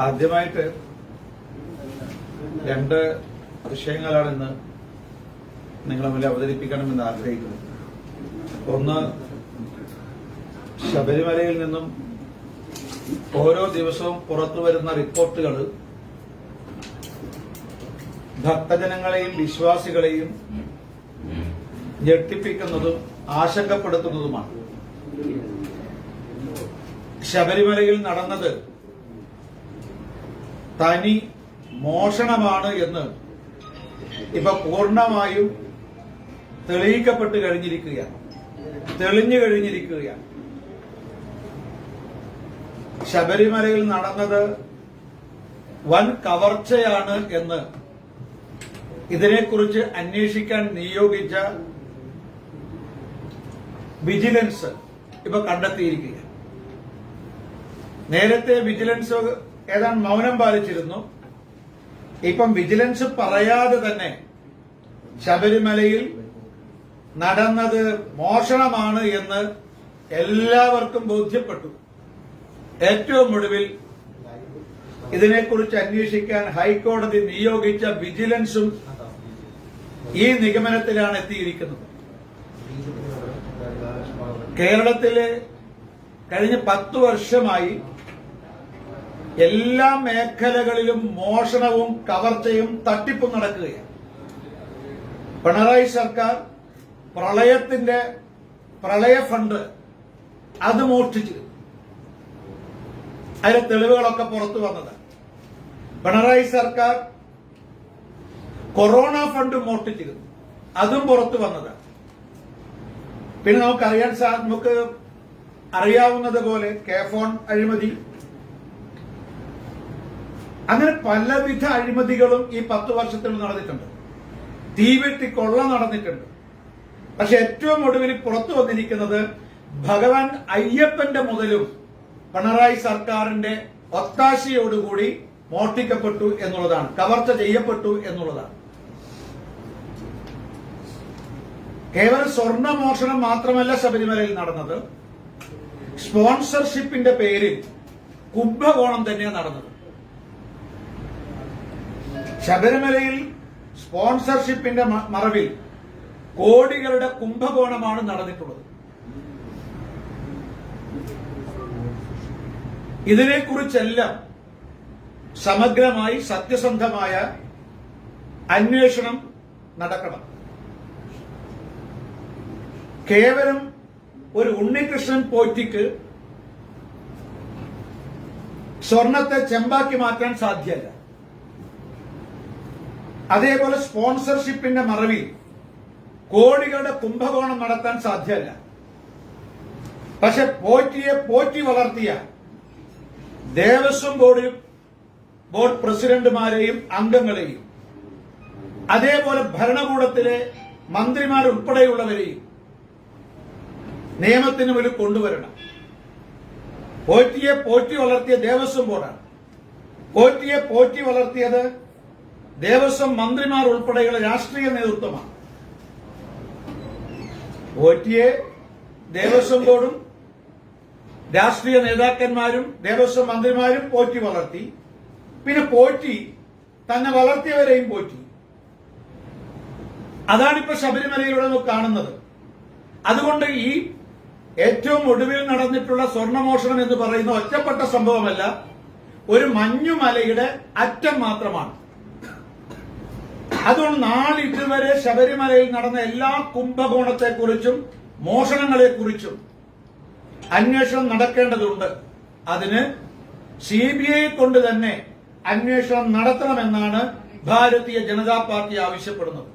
ആദ്യമായിട്ട് രണ്ട് വിഷയങ്ങളാണ് ഇന്ന് നിങ്ങളെ മുന്നിൽ അവതരിപ്പിക്കണമെന്ന് ആഗ്രഹിക്കുന്നു. ഒന്ന് ശബരിമലയിൽ നിന്നും ഓരോ ദിവസവും പുറത്തു വരുന്ന റിപ്പോർട്ടുകൾ ഭക്തജനങ്ങളെയും വിശ്വാസികളെയും ഞെട്ടിപ്പിക്കുന്നതും ആശങ്കപ്പെടുത്തുന്നതുമാണ്. ശബരിമലയിൽ നടന്നത് തനി മോഷണമാണ് എന്ന് ഇപ്പൊ പൂർണമായും തെളിയിക്കപ്പെട്ട് കഴിഞ്ഞിരിക്കുകയാണ്. തെളിഞ്ഞു കഴിഞ്ഞിരിക്കുകയാണ്. ശബരിമലയിൽ നടന്നത് വൻ കവർച്ചയാണ് എന്ന് ഇതിനെക്കുറിച്ച് അന്വേഷിക്കാൻ നിയോഗിച്ച വിജിലൻസ് ഇപ്പൊ കണ്ടെത്തിയിരിക്കുകയാണ്. നേരത്തെ വിജിലൻസ് ഏതാണ്ട് മൗനം പാലിച്ചിരുന്നു. ഇപ്പം വിജിലൻസ് പറയാതെ തന്നെ ശബരിമലയിൽ നടന്നത് മോഷണമാണ് എന്ന് എല്ലാവർക്കും ബോധ്യപ്പെട്ടു. ഏറ്റവും ഒടുവിൽ ഇതിനെക്കുറിച്ച് അന്വേഷിക്കാൻ ഹൈക്കോടതി നിയോഗിച്ച വിജിലൻസും ഈ നിഗമനത്തിലാണ് എത്തിയിരിക്കുന്നത്. കേരളത്തിലെ കഴിഞ്ഞ പത്തു വർഷമായി എല്ലാ മേഖലകളിലും മോഷണവും കവർച്ചയും തട്ടിപ്പും നടക്കുകയാണ്. പിണറായി സർക്കാർ പ്രളയത്തിന്റെ പ്രളയ ഫണ്ട് അത് മോഷ്ടിച്ചു. അതിലെ തെളിവുകളൊക്കെ പുറത്തു വന്നത് പിണറായി സർക്കാർ കൊറോണ ഫണ്ട് മോഷ്ടിച്ചിരുന്നു അതും പുറത്തു വന്നത് പിന്നെ നമുക്കറിയാൻ സാ നമുക്ക് അറിയാവുന്നത് പോലെ കെ ഫോൺ അഴിമതി അങ്ങനെ പലവിധ അഴിമതികളും ഈ പത്ത് വർഷത്തിൽ നടന്നിട്ടുണ്ട്. തീവെട്ടി കൊള്ള നടന്നിട്ടുണ്ട്. പക്ഷെ ഏറ്റവും ഒടുവിൽ പുറത്തു വന്നിരിക്കുന്നത് ഭഗവാൻ അയ്യപ്പന്റെ മുതലും പിണറായി സർക്കാരിന്റെ ഒത്താശയോടുകൂടി മോഷ്ടിക്കപ്പെട്ടു എന്നുള്ളതാണ്. കവർച്ച ചെയ്യപ്പെട്ടു എന്നുള്ളതാണ്. കേവലം സ്വർണ മോഷണം മാത്രമല്ല ശബരിമലയിൽ നടന്നത്. സ്പോൺസർഷിപ്പിന്റെ പേരിൽ കുംഭകോണം തന്നെയാണ് നടന്നത്. ശബരിമലയിൽ സ്പോൺസർഷിപ്പിന്റെ മറവിൽ കോടികളുടെ കുംഭകോണമാണ് നടന്നിട്ടുള്ളത്. ഇതിനെക്കുറിച്ചെല്ലാം സമഗ്രമായി സത്യസന്ധമായ അന്വേഷണം നടക്കണം. കേവലം ഒരു ഉണ്ണികൃഷ്ണൻ പോറ്റിക്ക് സ്വർണത്തെ ചെമ്പാക്കി മാറ്റാൻ സാധ്യമല്ല അതേപോലെ സ്പോൺസർഷിപ്പിന്റെ മറവിൽ കോടികളുടെ കുംഭകോണം നടത്താൻ സാധ്യമല്ല പക്ഷെ പോറ്റിയെ പോറ്റി വളർത്തിയ ദേവസ്വം ബോർഡ് ബോർഡ് പ്രസിഡന്റുമാരെയും അംഗങ്ങളെയും അതേപോലെ ഭരണകൂടത്തിലെ മന്ത്രിമാരുൾപ്പെടെയുള്ളവരെയും നിയമത്തിന് മുന്നിൽ കൊണ്ടുവരണം. പോറ്റിയെ പോറ്റി വളർത്തിയ ദേവസ്വം ബോർഡാണ്. പോറ്റിയെ പോറ്റി വളർത്തിയത് ദേവസ്വം മന്ത്രിമാർ ഉൾപ്പെടെയുള്ള രാഷ്ട്രീയ നേതൃത്വമാണ്. പോറ്റിയെ ദേവസ്വം ബോർഡും രാഷ്ട്രീയ നേതാക്കന്മാരും ദേവസ്വം മന്ത്രിമാരും പോറ്റി വളർത്തി. പിന്നെ പോറ്റി തന്നെ വളർത്തിയവരെയും പോറ്റി. അതാണിപ്പോ ശബരിമലയിലൂടെ കാണുന്നത്. അതുകൊണ്ട് ഈ ഏറ്റവും ഒടുവിൽ നടന്നിട്ടുള്ള സ്വർണമോഷണം എന്ന് പറയുന്ന ഒറ്റപ്പെട്ട സംഭവമല്ല ഒരു മഞ്ഞുമലയുടെ അറ്റം മാത്രമാണ്. അതുകൊണ്ട് നാളിതുവരെ ശബരിമലയിൽ നടന്ന എല്ലാ കുംഭകോണത്തെക്കുറിച്ചും മോഷണങ്ങളെക്കുറിച്ചും അന്വേഷണം നടക്കേണ്ടതുണ്ട്. അതിന് സി ബി ഐ കൊണ്ട് തന്നെ അന്വേഷണം നടത്തണമെന്നാണ് ഭാരതീയ ജനതാ പാർട്ടി ആവശ്യപ്പെടുന്നത്.